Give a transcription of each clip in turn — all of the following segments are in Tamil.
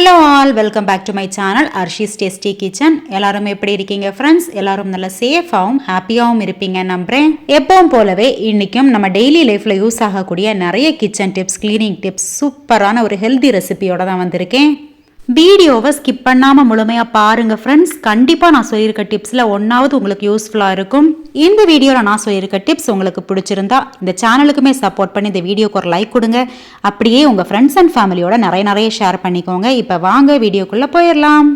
Hello all welcome back to my channel Arshi's tasty kitchen எல்லாரும் எப்படி இருக்கீங்க ஃப்ரெண்ட்ஸ் எல்லாரும் நல்லா சேஃபாகவும் ஹாப்பியாகவும் இருப்பீங்க நம்புறேன். எப்பவும் போலவே இன்னைக்கும் நம்ம டெய்லி லைஃப்பில் யூஸ் ஆகக்கூடிய நிறைய கிச்சன் டிப்ஸ் க்ளீனிங் டிப்ஸ் சூப்பரான ஒரு ஹெல்தி ரெசிபியோட தான் வந்திருக்கேன். வீடியோவை ஸ்கிப் பண்ணாமல் முழுமையாக பாருங்கள் ஃப்ரெண்ட்ஸ் கண்டிப்பாக நான் சொல்லியிருக்க டிப்ஸில் ஒன்றாவது உங்களுக்கு யூஸ்ஃபுல்லாக இருக்கும். இந்த வீடியோவில் நான் சொல்லியிருக்க டிப்ஸ் உங்களுக்கு பிடிச்சிருந்தா இந்த சேனலுக்குமே சப்போர்ட் பண்ணி இந்த வீடியோக்கு ஒரு லைக் கொடுங்க. அப்படியே உங்கள் ஃப்ரெண்ட்ஸ் அண்ட் ஃபேமிலியோட நிறைய நிறைய ஷேர் பண்ணிக்கோங்க. இப்போ வாங்க வீடியோக்குள்ளே போயிடலாம்.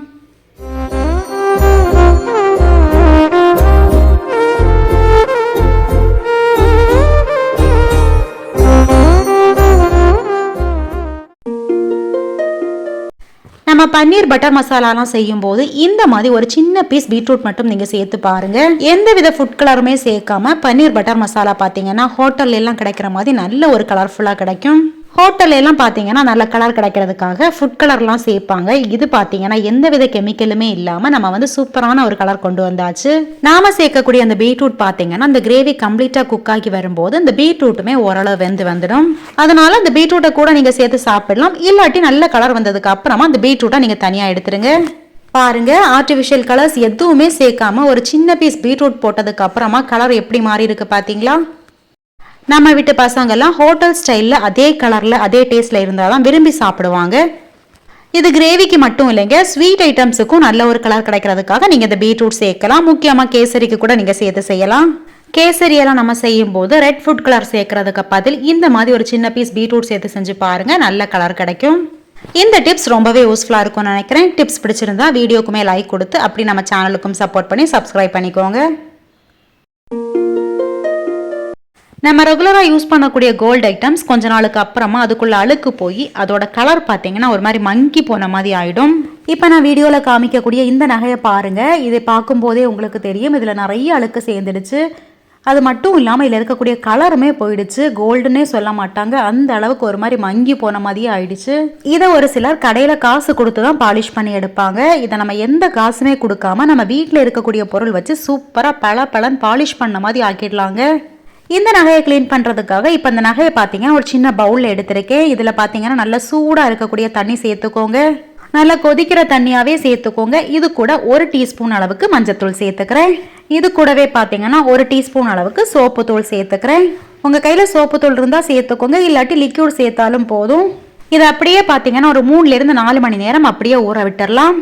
நம்ம பன்னீர் பட்டர் மசாலாலாம் செய்யும் போது இந்த மாதிரி ஒரு சின்ன பீஸ் பீட்ரூட் மட்டும் நீங்கள் சேர்த்து பாருங்க. எந்த வித ஃபுட் கலருமே சேர்க்காம பன்னீர் பட்டர் மசாலா பார்த்தீங்கன்னா ஹோட்டல்ல எல்லாம் கிடைக்கிற மாதிரி நல்ல ஒரு கலர்ஃபுல்லாக கிடைக்கும். ஹோட்டல்லாம் பார்த்தீங்கன்னா நல்ல கலர் கிடைக்கிறதுக்காக ஃபுட் கலர்லாம் சேர்ப்பாங்க. இது பார்த்தீங்கன்னா எந்த வித கெமிக்கலுமே இல்லாமல் நம்ம வந்து சூப்பரான ஒரு கலர் கொண்டு வந்தாச்சு. நாம சேர்க்கக்கூடிய அந்த பீட்ரூட் பார்த்தீங்கன்னா அந்த கிரேவி கம்ப்ளீட்டாக குக் ஆகி வரும்போது அந்த பீட்ரூட்டுமே ஓரளவு வெந்து வந்துடும். அதனால அந்த பீட்ரூட்டை கூட நீங்கள் சேர்த்து சாப்பிடலாம். இல்லாட்டி நல்ல கலர் வந்ததுக்கு அப்புறமா அந்த பீட்ரூட்டை நீங்கள் தனியாக எடுத்துருங்க. பாருங்க ஆர்டிஃபிஷியல் கலர்ஸ் எதுவுமே சேர்க்காம ஒரு சின்ன பீஸ் பீட்ரூட் போட்டதுக்கு அப்புறமா கலர் எப்படி மாறி இருக்கு பார்த்தீங்களா? நம்ம வீட்டு பசங்கள்லாம் ஹோட்டல் ஸ்டைலில் அதே கலரில் அதே டேஸ்ட்டில் இருந்தால் தான் விரும்பி சாப்பிடுவாங்க. இது கிரேவிக்கு மட்டும் இல்லைங்க ஸ்வீட் ஐட்டம்ஸுக்கும் நல்ல ஒரு கலர் கிடைக்கிறதுக்காக நீங்கள் இந்த பீட்ரூட் சேர்க்கலாம். முக்கியமாக கேசரிக்கு கூட நீங்கள் சேர்த்து செய்யலாம். கேசரியெல்லாம் நம்ம செய்யும் போது ரெட் ஃபுட் கலர் சேர்க்கறதுக்கு பதில் இந்த மாதிரி ஒரு சின்ன பீஸ் பீட்ரூட் சேர்த்து செஞ்சு பாருங்கள் நல்ல கலர் கிடைக்கும். இந்த டிப்ஸ் ரொம்பவே யூஸ்ஃபுல்லாக இருக்கும்னு நினைக்கிறேன். டிப்ஸ் பிடிச்சிருந்தா வீடியோக்குமே லைக் கொடுத்து அப்படி நம்ம சேனலுக்கும் சப்போர்ட் பண்ணி சப்ஸ்கிரைப் பண்ணிக்கோங்க. நம்ம ரெகுலராக யூஸ் பண்ணக்கூடிய கோல்டு ஐட்டம்ஸ் கொஞ்ச நாளுக்கு அப்புறமா அதுக்குள்ள அழுக்கு போய் அதோட கலர் பார்த்தீங்கன்னா ஒரு மாதிரி மங்கி போன மாதிரி ஆயிடும். இப்போ நான் வீடியோவில் காமிக்கக்கூடிய இந்த நகையை பாருங்க. இதை பார்க்கும்போதே உங்களுக்கு தெரியும். இதில் நிறைய அழுக்கு சேர்ந்துடுச்சு. அது மட்டும் இல்லாமல் இதில் இருக்கக்கூடிய கலருமே போயிடுச்சு. கோல்டுன்னே சொல்ல மாட்டாங்க. அந்த அளவுக்கு ஒரு மாதிரி மங்கி போன மாதிரியே ஆயிடுச்சு. இதை ஒரு சிலர் கடையில் காசு கொடுத்து தான் பாலிஷ் பண்ணி எடுப்பாங்க. இதை நம்ம எந்த காசுமே கொடுக்காம நம்ம வீட்டில் இருக்கக்கூடிய பொருள் வச்சு சூப்பராக பல பலன் பாலிஷ் பண்ண மாதிரி ஆக்கிடலாங்க. இந்த நகையை க்ளீன் பண்ணுறதுக்காக இப்போ இந்த நகையை பார்த்தீங்கன்னா ஒரு சின்ன பவுலில் எடுத்திருக்கேன். இதில் பார்த்தீங்கன்னா நல்ல சூடாக இருக்கக்கூடிய தண்ணி சேர்த்துக்கோங்க. நல்லா கொதிக்கிற தண்ணியாகவே சேர்த்துக்கோங்க. இது கூட ஒரு டீஸ்பூன் அளவுக்கு மஞ்சத்தூள் சேர்த்துக்கிறேன். இது கூடவே பார்த்தீங்கன்னா ஒரு டீஸ்பூன் அளவுக்கு சோப்பு தூள் சேர்த்துக்கிறேன். உங்கள் கையில் சோப்பு தூள் இருந்தால் சேர்த்துக்கோங்க. இல்லாட்டி லிக்யூட் சேர்த்தாலும் போதும். இது அப்படியே பார்த்தீங்கன்னா ஒரு மூணுலேருந்து நாலு மணி நேரம் அப்படியே ஊற விட்டுடலாம்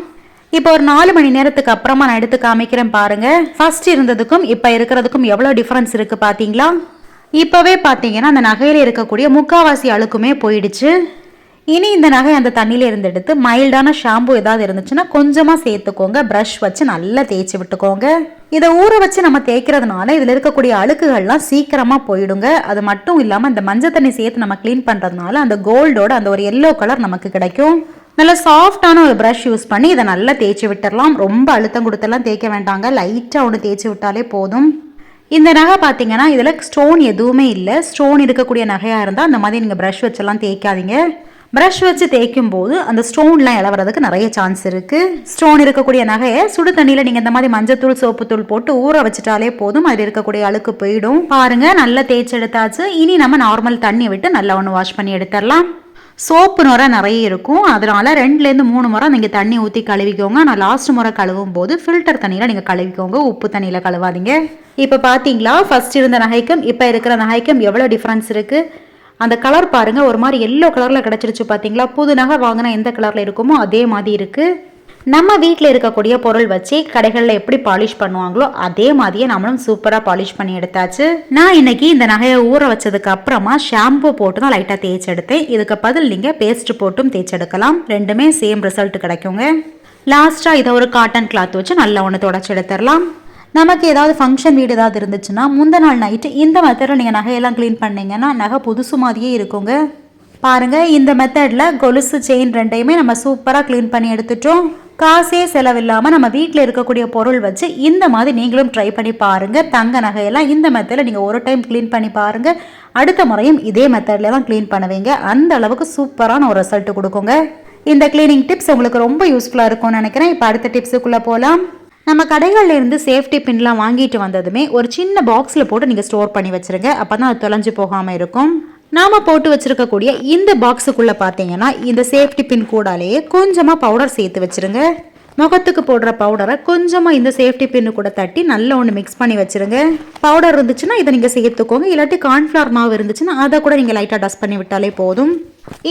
இப்போ ஒரு நாலு மணி நேரத்துக்கு அப்புறமா நான் எடுத்து காமிக்கிறேன் பாருங்க. ஃபர்ஸ்ட் இருந்ததுக்கும் இப்போ இருக்கிறதுக்கும் எவ்வளோ டிஃப்ரென்ஸ் இருக்கு பார்த்தீங்களா இப்போவே பார்த்தீங்கன்னா அந்த நகையில் இருக்கக்கூடிய முக்காவாசி அழுக்குமே போயிடுச்சு. இனி இந்த நகை அந்த தண்ணியில இருந்து எடுத்து மைல்டான ஷாம்பு ஏதாவது இருந்துச்சுன்னா கொஞ்சமாக சேர்த்துக்கோங்க. ப்ரஷ் வச்சு நல்லா தேய்ச்சி விட்டுக்கோங்க. இதை ஊற வச்சு நம்ம தேய்க்கிறதுனால இதில் இருக்கக்கூடிய அழுக்குகள்லாம் சீக்கிரமாக போயிடுங்க. அது மட்டும் இல்லாமல் இந்த மஞ்சள் தண்ணி சேர்த்து நம்ம க்ளீன் பண்ணுறதுனால அந்த கோல்டோட அந்த ஒரு எல்லோ கலர் நமக்கு கிடைக்கும். நல்ல சாஃப்டான ஒரு ப்ரஷ் யூஸ் பண்ணி இதை நல்லா தேய்ச்சி விட்டுடலாம் ரொம்ப அழுத்தம் கொடுத்தெல்லாம் தேய்க்க வேண்டாங்க. லைட்டாக ஒன்று தேய்ச்சி விட்டாலே போதும். இந்த நகை பார்த்தீங்கன்னா இதில் ஸ்டோன் எதுவுமே இல்லை. ஸ்டோன் இருக்கக்கூடிய நகையாக இருந்தால் அந்த மாதிரி நீங்கள் ப்ரஷ் வச்செல்லாம் தேய்க்காதீங்க. ப்ரஷ் வச்சு தேய்க்கும் போது அந்த ஸ்டோன்லாம் இளவுறதுக்கு நிறைய சான்ஸ் இருக்குது ஸ்டோன் இருக்கக்கூடிய நகையை சுடு தண்ணியில் நீங்கள் இந்த மாதிரி மஞ்சத்தூள் சோப்புத்தூள் போட்டு ஊற வச்சுட்டாலே போதும். அதில் இருக்கக்கூடிய அழுக்கு போயிடும். பாருங்கள் நல்லா தேய்ச்சி எடுத்தாச்சு. இனி நம்ம நார்மல் தண்ணி விட்டு நல்லா ஒன்று வாஷ் பண்ணி எடுத்துடலாம். சோப்பு நுரை நிறைய இருக்கும். அதனால் ரெண்டுலேருந்து மூணு முறை நீங்கள் தண்ணி ஊற்றி கழுவிக்கோங்க. நான் லாஸ்ட் முறை கழுவும் போது ஃபில்டர் தண்ணியில் நீங்கள் கழுவிக்கோங்க. உப்பு தண்ணியில் கழுவாதீங்க. இப்போ பார்த்தீங்களா ஃபஸ்ட் இருந்த நகைக்கும் இப்போ இருக்கிற நகைக்கும் எவ்வளோ டிஃப்ரென்ஸ் இருக்குது அந்த கலர் பாருங்கள் ஒரு மாதிரி எல்லோ கலரில் கிடச்சிருச்சு பார்த்தீங்களா புது நகை வாங்கினா எந்த கலரில் இருக்குமோ அதே மாதிரி இருக்குது நம்ம வீட்டில் இருக்கக்கூடிய பொருள் வச்சு கடைகளில் எப்படி பாலிஷ் பண்ணுவாங்களோ அதே மாதிரியே நம்மளும் சூப்பராக பாலிஷ் பண்ணி எடுத்தாச்சு. நான் இன்னைக்கு இந்த நகையை ஊற வச்சதுக்கு அப்புறமா ஷாம்பு போட்டு தான் லைட்டாக தேய்ச்சி எடுத்தேன். இதுக்கு பதில் நீங்கள் பேஸ்ட் போட்டும் தேய்ச்செடுக்கலாம் ரெண்டுமே சேம் ரிசல்ட் கிடைக்குங்க. லாஸ்ட்டாக இதை ஒரு காட்டன் கிளாத் வச்சு நல்லா ஒன்று தொடச்சி எடுத்துடலாம். நமக்கு ஏதாவது ஃபங்க்ஷன் வீடு ஏதாவது இருந்துச்சுன்னா முந்த நாள் நைட்டு இந்த மெத்தடில் நீங்கள் நகையெல்லாம் க்ளீன் பண்ணீங்கன்னா நகை புதுசு மாதிரியே இருக்குங்க. பாருங்கள் இந்த மெத்தடில் கொலுசு செயின் ரெண்டையுமே நம்ம சூப்பராக க்ளீன் பண்ணி எடுத்துட்டோம். காசே செலவில்லாமல் நம்ம வீட்டில் இருக்கக்கூடிய பொருள் வச்சு இந்த மாதிரி நீங்களும் ட்ரை பண்ணி பாருங்கள் தங்க நகையெல்லாம் இந்த மெத்தடில் நீங்கள் ஒரு டைம் க்ளீன் பண்ணி பாருங்கள் அடுத்த முறையும் இதே மெத்தடில் தான் க்ளீன் பண்ணுவீங்க. அந்த அளவுக்கு சூப்பரான ஒரு ரிசல்ட் கொடுக்குங்க. இந்த க்ளீனிங் டிப்ஸ் உங்களுக்கு ரொம்ப யூஸ்ஃபுல்லாக இருக்கும்னு நினைக்கிறேன். இப்போ அடுத்த டிப்ஸுக்குள்ளே போகலாம் நம்ம கடைகளில் இருந்து சேஃப்டி பின்லாம் வாங்கிட்டு வந்ததுமே ஒரு சின்ன பாக்ஸில் போட்டு நீங்கள் ஸ்டோர் பண்ணி வச்சுருங்க. அப்போ தான் அது தொலைஞ்சு போகாமல் இருக்கும். நாம் போட்டு வச்சிருக்கக்கூடிய இந்த பாக்ஸுக்குள்ளே பார்த்தீங்கன்னா இந்த சேஃப்டி பின் கூடாலேயே கொஞ்சமாக பவுடர் சேர்த்து வச்சிருங்க. முகத்துக்கு போடுற பவுடரை கொஞ்சமாக இந்த சேஃப்டி பின்னு கூட தட்டி நல்லா ஒன்று மிக்ஸ் பண்ணி வச்சுருங்க. பவுடர் இருந்துச்சுன்னா இதை நீங்கள் சேர்த்துக்கோங்க. இல்லாட்டி கார்ன்ஃப்ளவர் மாவு இருந்துச்சுன்னா அதை கூட நீங்கள் லைட்டாக டஸ்ட் பண்ணி விட்டாலே போதும்.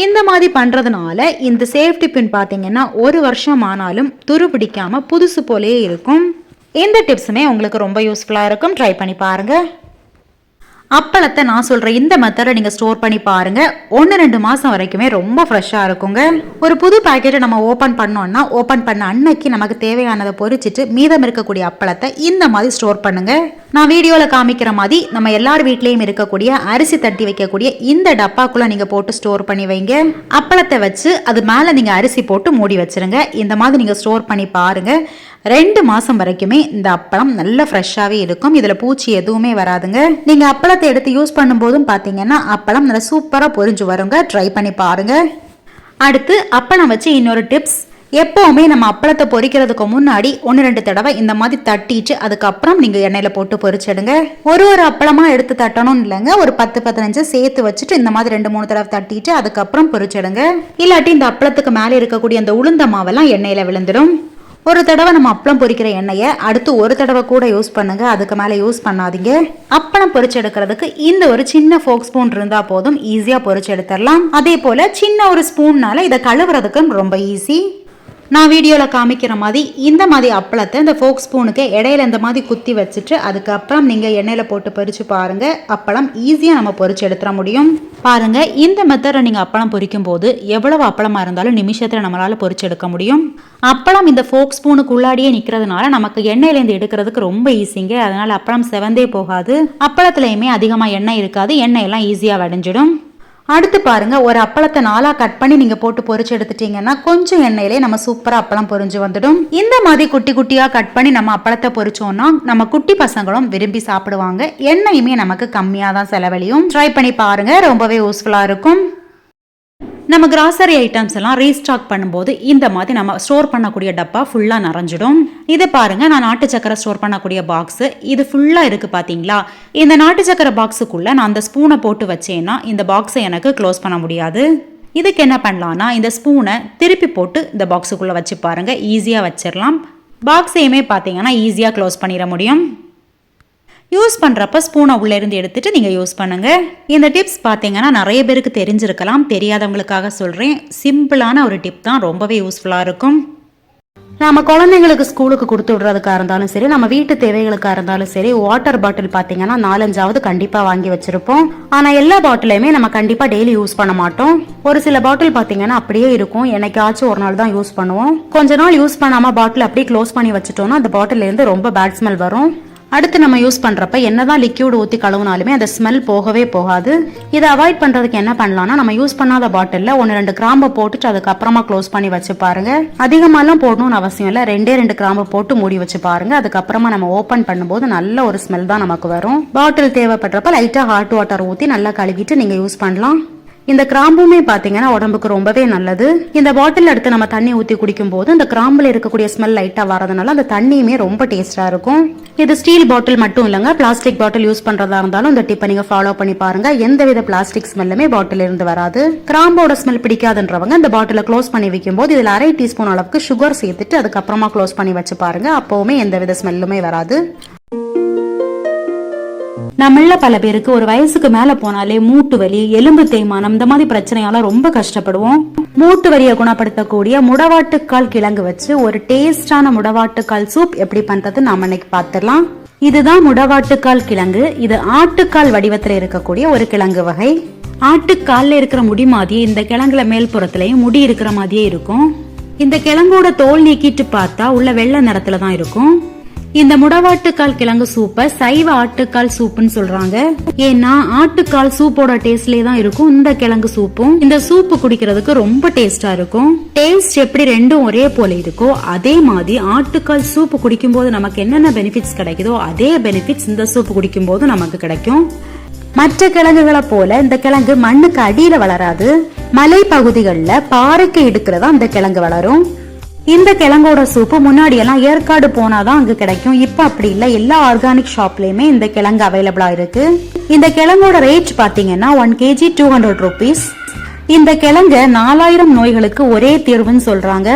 இந்த மாதிரி பண்ணுறதுனால இந்த சேஃப்டி பின் பார்த்தீங்கன்னா ஒரு வருஷம் ஆனாலும் துரு பிடிக்காமல் புதுசு போலே இருக்கும். இந்த டிப்ஸுமே உங்களுக்கு ரொம்ப யூஸ்ஃபுல்லாக இருக்கும். ட்ரை பண்ணி பாருங்கள் அப்பளத்தை நான் சொல்ற இந்த மெத்தடை நீங்க ஸ்டோர் பண்ணி பாருங்க. ஒன்று ரெண்டு மாசம் வரைக்குமே ரொம்ப ஃப்ரெஷ்ஷாக இருக்குங்க. ஒரு புது பாக்கெட்டை நம்ம ஓப்பன் பண்ணோம்னா ஓப்பன் பண்ண அன்னைக்கு நமக்கு தேவையானதை பொறிச்சிட்டு மீதம் இருக்கக்கூடிய அப்பளத்தை இந்த மாதிரி ஸ்டோர் பண்ணுங்க. நான் வீடியோவில் காமிக்கிற மாதிரி நம்ம எல்லார் வீட்லேயும் இருக்கக்கூடிய அரிசி தட்டி வைக்கக்கூடிய இந்த டப்பாக்குள்ள நீங்கள் போட்டு ஸ்டோர் பண்ணி வைங்க. அப்பளத்தை வச்சு அது மேலே நீங்கள் அரிசி போட்டு மூடி வச்சுருங்க. இந்த மாதிரி நீங்கள் ஸ்டோர் பண்ணி பாருங்கள் ரெண்டு மாதம் வரைக்குமே இந்த அப்பளம் நல்ல ஃப்ரெஷ்ஷாகவே இருக்கும். இதில் பூச்சி எதுவுமே வராதுங்க. நீங்கள் அப்பளத்தை எடுத்து யூஸ் பண்ணும்போதும் பார்த்தீங்கன்னா அப்பளம் நல்லா சூப்பராக பொரிஞ்சு வருங்க. ட்ரை பண்ணி பாருங்கள் அடுத்து அப்பளம் வச்சு இன்னொரு டிப்ஸ் எப்போவுமே நம்ம அப்பளத்தை பொரிக்கிறதுக்கு முன்னாடி ஒன்று ரெண்டு தடவை இந்த மாதிரி தட்டிட்டு அதுக்கப்புறம் நீங்கள் எண்ணெயில் போட்டு பொரிச்சிடுங்க. ஒரு ஒரு அப்பளமாக எடுத்து தட்டணும்னு இல்லைங்க. ஒரு பத்து பதினஞ்சு சேர்த்து வச்சுட்டு இந்த மாதிரி ரெண்டு மூணு தடவை தட்டிட்டு அதுக்கப்புறம் பொரிச்சிடுங்க. இல்லாட்டி இந்த அப்பளத்துக்கு மேலே இருக்கக்கூடிய அந்த உளுந்த மாவெல்லாம் எண்ணெயில் விழுந்துடும். ஒரு தடவை நம்ம அப்பளம் பொரிக்கிற எண்ணெயை அடுத்து ஒரு தடவை கூட யூஸ் பண்ணுங்க. அதுக்கு மேலே யூஸ் பண்ணாதீங்க. அப்பளம் பொரிச்சு எடுக்கிறதுக்கு இந்த ஒரு சின்ன ஃபோக் ஸ்பூன் இருந்தால் போதும். ஈஸியாக பொரிச்சு எடுத்துடலாம் அதே போல் சின்ன ஒரு ஸ்பூன்னால இதை கழுவுறதுக்கும் ரொம்ப ஈஸி நான் வீடியோவில் காமிக்கிற மாதிரி இந்த மாதிரி அப்பளத்தை இந்த ஃபோக் ஸ்பூனுக்கு இடையில இந்த மாதிரி குத்தி வச்சுட்டு அதுக்கப்புறம் நீங்கள் எண்ணெயில் போட்டு பொறிச்சு பாருங்கள் அப்பளம் ஈஸியாக நம்ம பொறிச்சு எடுத்துட முடியும். பாருங்கள் இந்த மெத்தடை நீங்கள் அப்பளம் பொரிக்கும் போது எவ்வளவு அப்பளமாக இருந்தாலும் நிமிஷத்தில் நம்மளால் பொறிச்சு எடுக்க முடியும். அப்பளம் இந்த ஃபோக் ஸ்பூனுக்கு உள்ளாடியே நிற்கிறதுனால நமக்கு எண்ணெயிலேருந்து எடுக்கிறதுக்கு ரொம்ப ஈஸிங்க அதனால் அப்பளம் செவந்தே போகாது. அப்பளத்துலேயுமே அதிகமாக எண்ணெய் இருக்காது. எண்ணெய் எல்லாம் ஈஸியாக வடைஞ்சிடும். அடுத்து பாருங்க ஒரு அப்பளத்தை நாலா கட் பண்ணி நீங்க போட்டு பொரிச்சு எடுத்துட்டீங்கன்னா கொஞ்சம் எண்ணெயிலே நம்ம சூப்பரா அப்பளம் பொரிஞ்சு வந்துடும். இந்த மாதிரி குட்டி குட்டியா கட் பண்ணி நம்ம அப்பளத்தை பொறிச்சோம்னா நம்ம குட்டி பசங்களும் விரும்பி சாப்பிடுவாங்க. எண்ணெயுமே நமக்கு கம்மியா தான் செலவழியும். ட்ரை பண்ணி பாருங்க ரொம்பவே யூஸ்ஃபுல்லா இருக்கும். நம்ம கிராசரி ஐட்டம்ஸ் எல்லாம் ரீஸ்டாக் பண்ணும்போது இந்த மாதிரி நம்ம ஸ்டோர் பண்ணக்கூடிய டப்பா ஃபுல்லாக நிறைஞ்சிடும். இது பாருங்க நான் நாட்டு சக்கரை ஸ்டோர் பண்ணக்கூடிய பாக்ஸ் இது ஃபுல்லாக இருக்கு பார்த்தீங்களா இந்த நாட்டு சக்கரை பாக்ஸுக்குள்ள நான் அந்த ஸ்பூனை போட்டு வச்சேன்னா இந்த பாக்ஸை எனக்கு க்ளோஸ் பண்ண முடியாது. இதுக்கு என்ன பண்ணலாம்னா இந்த ஸ்பூனை திருப்பி போட்டு இந்த பாக்ஸுக்குள்ளே வச்சு பாருங்க ஈஸியாக வச்சிடலாம். பாக்ஸையுமே பார்த்தீங்கன்னா ஈஸியாக க்ளோஸ் பண்ணிட முடியும். யூஸ் பண்ணுறப்ப ஸ்பூனை உள்ளேருந்து எடுத்துட்டு நீங்கள் யூஸ் பண்ணுங்கள் இந்த டிப்ஸ் பார்த்தீங்கன்னா நிறைய பேருக்கு தெரிஞ்சிருக்கலாம். தெரியாதவங்களுக்காக சொல்கிறேன் சிம்பிளான ஒரு டிப் தான். ரொம்பவே யூஸ்ஃபுல்லாக இருக்கும். நம்ம குழந்தைங்களுக்கு ஸ்கூலுக்கு கொடுத்து விடுறதுக்காக இருந்தாலும் சரி நம்ம வீட்டு தேவைகளுக்காக இருந்தாலும் சரி வாட்டர் பாட்டில் பார்த்தீங்கன்னா நாலஞ்சாவது கண்டிப்பாக வாங்கி வச்சிருப்போம். ஆனால் எல்லா பாட்டிலையுமே நம்ம கண்டிப்பாக டெய்லி யூஸ் பண்ண மாட்டோம். ஒரு சில பாட்டில் பார்த்தீங்கன்னா அப்படியே இருக்கும். என்னைக்காச்சும் ஒரு நாள் தான் யூஸ் பண்ணுவோம். கொஞ்ச நாள் யூஸ் பண்ணாமல் பாட்டில் அப்படியே க்ளோஸ் பண்ணி வச்சுட்டோம்னா அந்த பாட்டிலேருந்து ரொம்ப பேட் ஸ்மெல் வரும். அடுத்து நம்ம யூஸ் பண்ணுறப்ப என்ன தான் லிக்யூட் ஊற்றி கழுவுனாலுமே அந்த ஸ்மெல் போகவே போகாது. இதை அவாய்ட் பண்ணுறதுக்கு என்ன பண்ணலாம்னா நம்ம யூஸ் பண்ணாத பாட்டிலில் ஒன்று ரெண்டு கிராம்பை போட்டுட்டு அதுக்கப்புறமா க்ளோஸ் பண்ணி வச்சு பாருங்க. அதிகமாலாம் போடணும்னு அவசியம் இல்லை. ரெண்டே ரெண்டு கிராம்பை போட்டு மூடி வச்சு பாருங்க. அதுக்கப்புறமா நம்ம ஓப்பன் பண்ணும்போது நல்ல ஒரு ஸ்மெல் தான் நமக்கு வரும். பாட்டில் தேவைப்படுறப்ப லைட்டாக ஹாட் வாட்டர் ஊற்றி நல்லா கழுவிட்டு நீங்கள் யூஸ் பண்ணலாம். இந்த கிராம்புமே பார்த்தீங்கன்னா உடம்புக்கு ரொம்பவே நல்லது. இந்த பாட்டில் எடுத்து நம்ம தண்ணி ஊற்றி குடிக்கும் போது இந்த கிராம்பில் இருக்கக்கூடிய ஸ்மெல் லைட்டாக வரதுனால அந்த தண்ணியுமே ரொம்ப டேஸ்டாக இருக்கும். இது ஸ்டீல் பாட்டில் மட்டும் இல்லைங்க. பிளாஸ்டிக் பாட்டில் யூஸ் பண்ணுறதா இருந்தாலும் இந்த டிப்பை நீங்கள் ஃபாலோ பண்ணி பாருங்க. எந்த வித பிளாஸ்டிக் ஸ்மெல்லுமே பாட்டில் இருந்து வராது. கிராம்போட ஸ்மெல் பிடிக்காதுன்றவங்க இந்த பாட்டிலை க்ளோஸ் பண்ணி வைக்கும் போது இதில் அரை டீஸ்பூன் அளவுக்கு சுகர் சேர்த்துட்டு அதுக்கப்புறமா க்ளோஸ் பண்ணி வச்சு பாருங்க. அப்போவுமே எந்த வித ஸ்மெல்லுமே வராது. நம்மள பல பேருக்கு ஒரு வயசுக்கு மேல போனாலே மூட்டு வலி எலும்பு தேய்மானம் இந்த மாதிரி பிரச்சனையால ரொம்ப கஷ்டப்படுவோம். மூட்டு வலியை குணப்படுத்தக்கூடிய முடவாட்டுக்கால் கிழங்கு வச்சு ஒரு டேஸ்டான முடவாட்டுக்கால் சூப் எப்படி பண்றது நாம இன்னைக்கு பார்த்துடலாம் இதுதான் முடவாட்டுக்கால் கிழங்கு. இது ஆட்டுக்கால் வடிவத்துல இருக்கக்கூடிய ஒரு கிழங்கு வகை. ஆட்டுக்கால்ல இருக்கிற முடி மாதிரியே இந்த கிழங்குல மேல் புறத்துலயும் முடி இருக்கிற மாதிரியே இருக்கும். இந்த கிழங்கோட தோல் நீக்கிட்டு பார்த்தா உள்ள வெள்ளை நிறத்துல தான் இருக்கும். இந்த முடவாட்டுக்கால் கிழங்கு சூப்பை சைவ ஆட்டுக்கால் சூப்புன்னு சொல்றாங்க. ஏன்னா ஆட்டுக்கால் சூப்போட டேஸ்ட்லயே தான் இருக்கும் இந்த கிழங்கு சூப்பும். இந்த சூப்பு குடிக்கிறதுக்கு ரொம்ப டேஸ்டா இருக்கும். டேஸ்ட் எப்படி ரெண்டும் ஒரே போல இருக்கோ அதே மாதிரி ஆட்டுக்கால் சூப்பு குடிக்கும் போது நமக்கு என்னென்ன பெனிஃபிட்ஸ் கிடைக்குதோ அதே பெனிஃபிட்ஸ் இந்த சூப்பு குடிக்கும் போது நமக்கு கிடைக்கும். மற்ற கிழங்குகளை போல இந்த கிழங்கு மண்ணுக்கு அடியில வளராது. மலை பகுதிகளில் பாறைக்கு இடுக்கிறதா இந்த கிழங்கு வளரும். இந்த கிழங்கோட சூப்பு முன்னாடி எல்லாம் ஏற்காடு போனாதான் அங்க கிடைக்கும். இப்ப அப்படி இல்ல. எல்லா ஆர்கானிக் ஷாப்லயுமே இந்த கிழங்கு அவைலபிளா இருக்கு. இந்த கிழங்கோட ரேட் பாத்தீங்கன்னா one KG two hundred rupees இந்த கிழங்க நாலாயிரம் நோய்களுக்கு ஒரே தீர்வுன்னு சொல்றாங்க.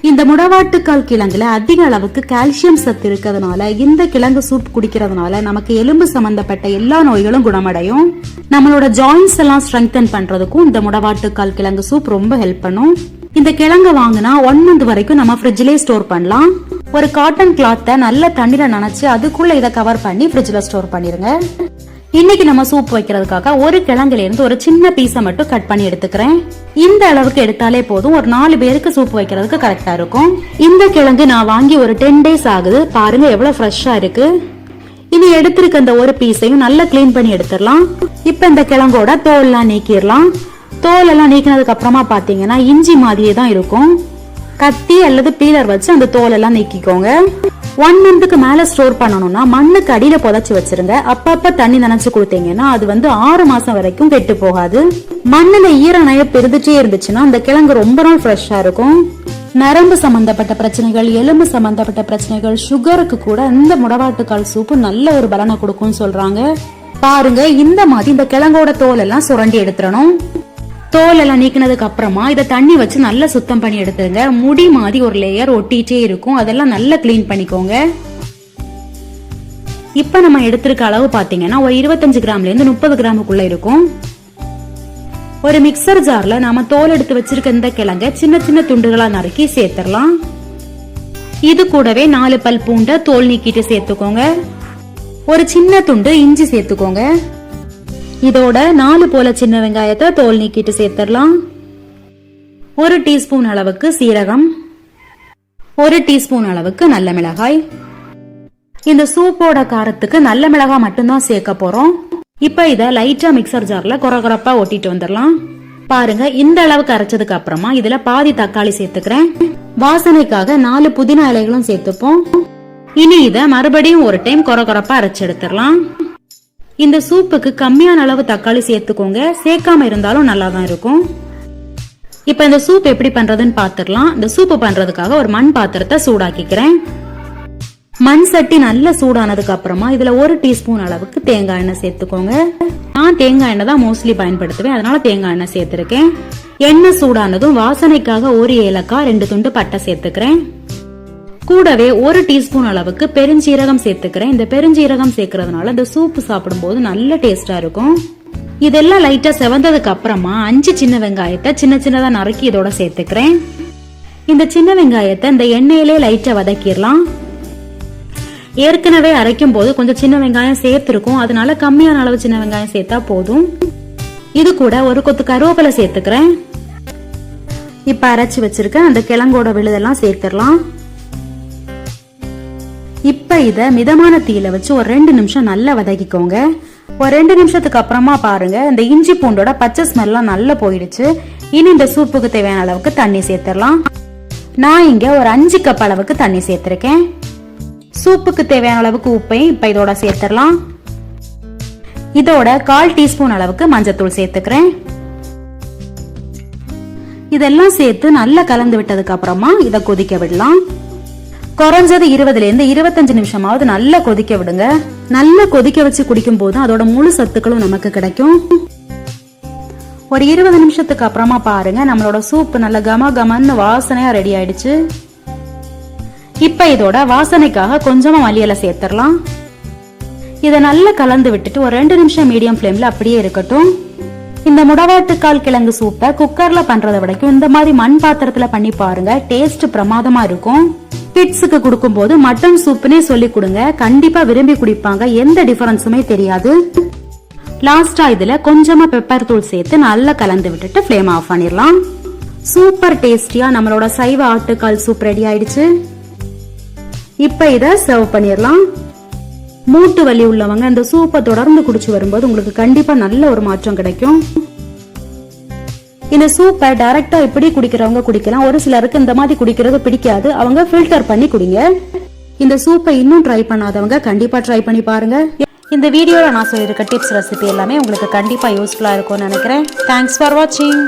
இந்த முடவாட்டுக்கால் கிழங்குல அதிக அளவுக்கு கால்சியம் சத்து இருக்கிறதுனால இந்த கிழங்கு சூப் குடிக்கிறதுனால நமக்கு எலும்பு சம்பந்தப்பட்ட எல்லா நோய்களும் குணமடையும். நம்மளோட ஜாயின்ஸ் எல்லாம் ஸ்ட்ரெங்தன் பண்றதுக்கும் இந்த முடவாட்டுக்கால் கிழங்கு சூப் ரொம்ப ஹெல்ப் பண்ணும். இந்த கிழங்கு வாங்கினா ஒன் மந்த் வரைக்கும் நம்ம ஃப்ரிட்ஜ்லயே ஸ்டோர் பண்ணலாம். ஒரு காட்டன் கிளாத்தை நல்ல தண்ணீரை நனைச்சு அதுக்குள்ள இதை கவர் பண்ணி ஃப்ரிட்ஜ்ல ஸ்டோர் பண்ணிருங்க. இன்னைக்கு நம்ம சூப் வைக்கிறதுக்காக ஒரு கிழங்குல இருந்து ஒரு சின்ன பீஸை மட்டும் கட் பண்ணி எடுத்துக்கிறேன். இந்த அளவுக்கு எடுத்தாலே போதும். ஒரு நாலு பேருக்கு சூப் வைக்கிறதுக்கு கரெக்டா இருக்கும். இந்த கிழங்கு நான் வாங்கி ஒரு டென் டேஸ் ஆகுது. பாருங்க எவ்வளவு ஃப்ரெஷ்ஷா இருக்கு. இனி எடுத்திருக்க இந்த ஒரு பீஸையும் நல்லா க்ளீன் பண்ணி எடுத்துடலாம். இப்ப இந்த கிழங்கோட தோல்லாம் நீக்கிடலாம். தோலெல்லாம் நீக்கினதுக்கு அப்புறமா பார்த்தீங்கன்னா இஞ்சி மாதிரியே தான் இருக்கும். கத்தி அல்லது பீலர் வச்சு அந்த தோலெல்லாம் நீக்கிக்கோங்க. ஒன் மந்த்துக்கு மேலே ஸ்டோர் பண்ணணும்னா மண்ணுக்கு அடியில் புதைச்சி வச்சிருங்க. அப்பப்போ தண்ணி நினைச்சு கொடுத்தீங்கன்னா அது வந்து ஆறு மாசம் வரைக்கும் கெட்டு போகாது. மண்ணில் ஈர நயப்பு இருந்துட்டே இருந்துச்சுன்னா அந்த கிழங்கு ரொம்ப நாள் ஃப்ரெஷ்ஷாக இருக்கும். நரம்பு சம்பந்தப்பட்ட பிரச்சனைகள் எலும்பு சம்பந்தப்பட்ட பிரச்சனைகள் சுகருக்கு கூட இந்த முடவாட்டுக்கால் சூப்பு நல்ல ஒரு பலனை கொடுக்கும்னு சொல்றாங்க. பாருங்க இந்த மாதிரி இந்த கிழங்கோட தோல் எல்லாம் சுரண்டி எடுத்துடணும். தோல் எல்லாம் நீக்கினதுக்கு அப்புறமா இதை தண்ணி வச்சு நல்லா சுத்தம் பண்ணி எடுத்துருங்க முடி மாதிரி ஒரு லேயர் ஒட்டிட்டே இருக்கும். அதெல்லாம் நல்லா க்ளீன் பண்ணிக்கோங்க. இப்ப நம்ம எடுத்திருக்க அளவு பாத்தீங்கன்னா ஒரு இருபத்தஞ்சு கிராம்ல இருந்து முப்பது கிராமுக்குள்ள இருக்கும். ஒரு மிக்சர் ஜார்ல நாம தோல் எடுத்து வச்சிருக்க இந்த கிழங்க சின்ன சின்ன துண்டுகளா நறுக்கி சேர்த்துடலாம். இது கூடவே நாலு பல் பூண்டை தோல் நீக்கிட்டு சேர்த்துக்கோங்க. ஒரு சின்ன துண்டு இஞ்சி சேர்த்துக்கோங்க. இதோட நாலு போல சின்ன வெங்காயத்தை தோல் நீக்கிட்டு சேர்த்துடலாம். ஒரு டீஸ்பூன் அளவுக்கு சீரகம். ஒரு டீஸ்பூன் அளவுக்கு நல்ல மிளகாய். இந்த சூப்போட காரத்துக்கு நல்ல மிளகாய் மட்டும்தான் சேர்க்க போறோம். இப்ப இத லைட்டா மிக்சர் ஜார்ல குறகுறப்பா ஒட்டிட்டு வந்துடலாம். பாருங்க இந்த அளவுக்கு அரைச்சதுக்கு அப்புறமா இதுல பாதி தக்காளி சேர்த்துக்கிறேன். வாசனைக்காக நாலு புதினா இலைகளும் சேர்த்துப்போம். இனி இத மறுபடியும் ஒரு டைம் குறகுறப்பா அரைச்சு எடுத்துடலாம். இந்த சூப்புக்கு கம்மியான அளவு தக்காளி சேர்த்துக்கோங்க. சேர்க்காம இருந்தாலும் நல்லா தான் இருக்கும். இப்ப இந்த சூப் எப்படி பண்றதுன்னு பாத்துடலாம் இந்த சூப்பு பண்றதுக்காக ஒரு மண் பாத்திரத்தை சூடாக்கிக்கிறேன். மண் சட்டி நல்லா சூடானதுக்கு அப்புறமா இதுல ஒரு டீஸ்பூன் அளவுக்கு தேங்காய் எண்ணெய் சேர்த்துக்கோங்க. நான் தேங்காய் எண்ணெய் தான் மோஸ்ட்லி பயன்படுத்துவேன். அதனால தேங்காய் எண்ணெய் சேர்த்திருக்கேன். எண்ணெய் சூடானதும் வாசனைக்காக ஒரு ஏலக்காய் ரெண்டு துண்டு பட்டை சேர்த்துக்கிறேன். கூடவே ஒரு டீஸ்பூன் அளவுக்கு பெருஞ்சீரகம் சேர்த்துக்கிறேன். இந்த பெருஞ்சீரகம் சேர்க்கறதுனால இந்த சூப்பு சாப்பிடும்போது நல்ல டேஸ்டா இருக்கும். இதெல்லாம் லைட்டா செவந்ததுக்கு அப்புறமா அஞ்சு சின்ன வெங்காயத்தை சின்ன சின்னதா நறுக்கி இதோட சேர்த்துக்கிறேன். இந்த சின்ன வெங்காயத்தை இந்த எண்ணெயிலே லைட்டா வதக்கிடலாம். ஏற்கனவே அரைக்கும் போது கொஞ்சம் சின்ன வெங்காயம் சேர்த்துருக்கும். அதனால கம்மியான அளவு சின்ன வெங்காயம் சேர்த்தா போதும். இது கூட ஒரு கொத்து கருவேப்பிலை சேர்த்துக்கிறேன். இப்ப அரைச்சி வச்சிருக்க அந்த கிழங்கோட விழுதெல்லாம் சேர்த்துடலாம். இப்போ இதை மிதமான தீயில வச்சு ஒரு ரெண்டு நிமிஷம் நல்லா வதக்கிக்கோங்க. ஒரு ரெண்டு நிமிஷத்துக்கு அப்புறமா பாருங்க இந்த இஞ்சி பூண்டோட பச்சை ஸ்மெல்லாம் நல்லா போயிடுச்சு. இனி இந்த சூப்புக்கு தேவையான அளவுக்கு தண்ணி சேர்த்துடலாம். நான் இங்க ஒரு அஞ்சு கப் அளவுக்கு தண்ணி சேர்த்துருக்கேன். சூப்புக்கு தேவையான அளவுக்கு உப்பையும் இப்போ இதோட சேர்த்துடலாம். இதோட கால் டீஸ்பூன் அளவுக்கு மஞ்சத்தூள் சேர்த்துக்கிறேன். இதெல்லாம் சேர்த்து நல்லா கலந்து விட்டதுக்கு அப்புறமா இதை கொதிக்க விடலாம். குறைஞ்சது இருபதுலேருந்து இருபத்தஞ்சு நிமிஷமாவது நல்லா கொதிக்க விடுங்க. நல்லா கொதிக்க வச்சு குடிக்கும் போது அதோட முழு சத்துக்களும் நமக்கு கிடைக்கும். ஒரு இருபது நிமிஷத்துக்கு அப்புறமா பாருங்க நம்மளோட சூப் நல்ல கம கமன்னு வாசனையா ரெடி ஆயிடுச்சு. இப்ப இதோட வாசனைக்காக கொஞ்சமா மல்லியில சேர்த்துடலாம். இதை நல்லா கலந்து விட்டுட்டு ஒரு ரெண்டு நிமிஷம் மீடியம் ஃப்ளேம்ல அப்படியே இருக்கட்டும். இந்த முடவாட்டுக்கால் கிழங்கு சூப்பை குக்கர்ல பண்றதை விடக்கும் இந்த மாதிரி மண் பாத்திரத்துல பண்ணி பாருங்க டேஸ்ட் பிரமாதமா இருக்கும். கிட்ஸுக்கு கொடுக்கும்போது மட்டன் சூப்புனே சொல்லி கொடுங்க. கண்டிப்பா விரும்பி குடிப்பாங்க. எந்த டிஃபரன்ஸுமே தெரியாது. லாஸ்டா இதுல கொஞ்சமா பெப்பர் தூள் சேர்த்து நல்லா கலந்து விட்டுட்டு ஃப்ளேம் ஆஃப் பண்ணிடலாம். சூப்பர் டேஸ்டியா நம்மளோட சைவ ஆட்டுக்கால் சூப் ரெடி ஆயிடுச்சு. இப்ப இத சர்வ் பண்ணிடலாம். மூட்டு வலி உள்ளவங்க இந்த சூப்பை தொடர்ந்து குடிச்சு வரும்போது உங்களுக்கு கண்டிப்பா நல்ல ஒரு மாற்றம் கிடைக்கும். இந்த சூப்பை டைரக்டா இப்படி குடிக்கிறவங்க குடிக்கலாம்? ஒரு சிலருக்கு இந்த மாதிரி குடிக்கிறது பிடிக்காது. அவங்க ஃபில்டர் பண்ணி குடிங்க. இந்த சூப்பை இன்னும் ட்ரை பண்ணாதவங்க கண்டிப்பா ட்ரை பண்ணி பாருங்க. இந்த வீடியோவில் நான் சொல்லியிருக்க டிப்ஸ் ரெசிபி எல்லாமே உங்களுக்கு கண்டிப்பாக யூஸ்ஃபுல்லாக இருக்கும்னு நினைக்கிறேன். தேங்க்ஸ் ஃபார் வாட்சிங்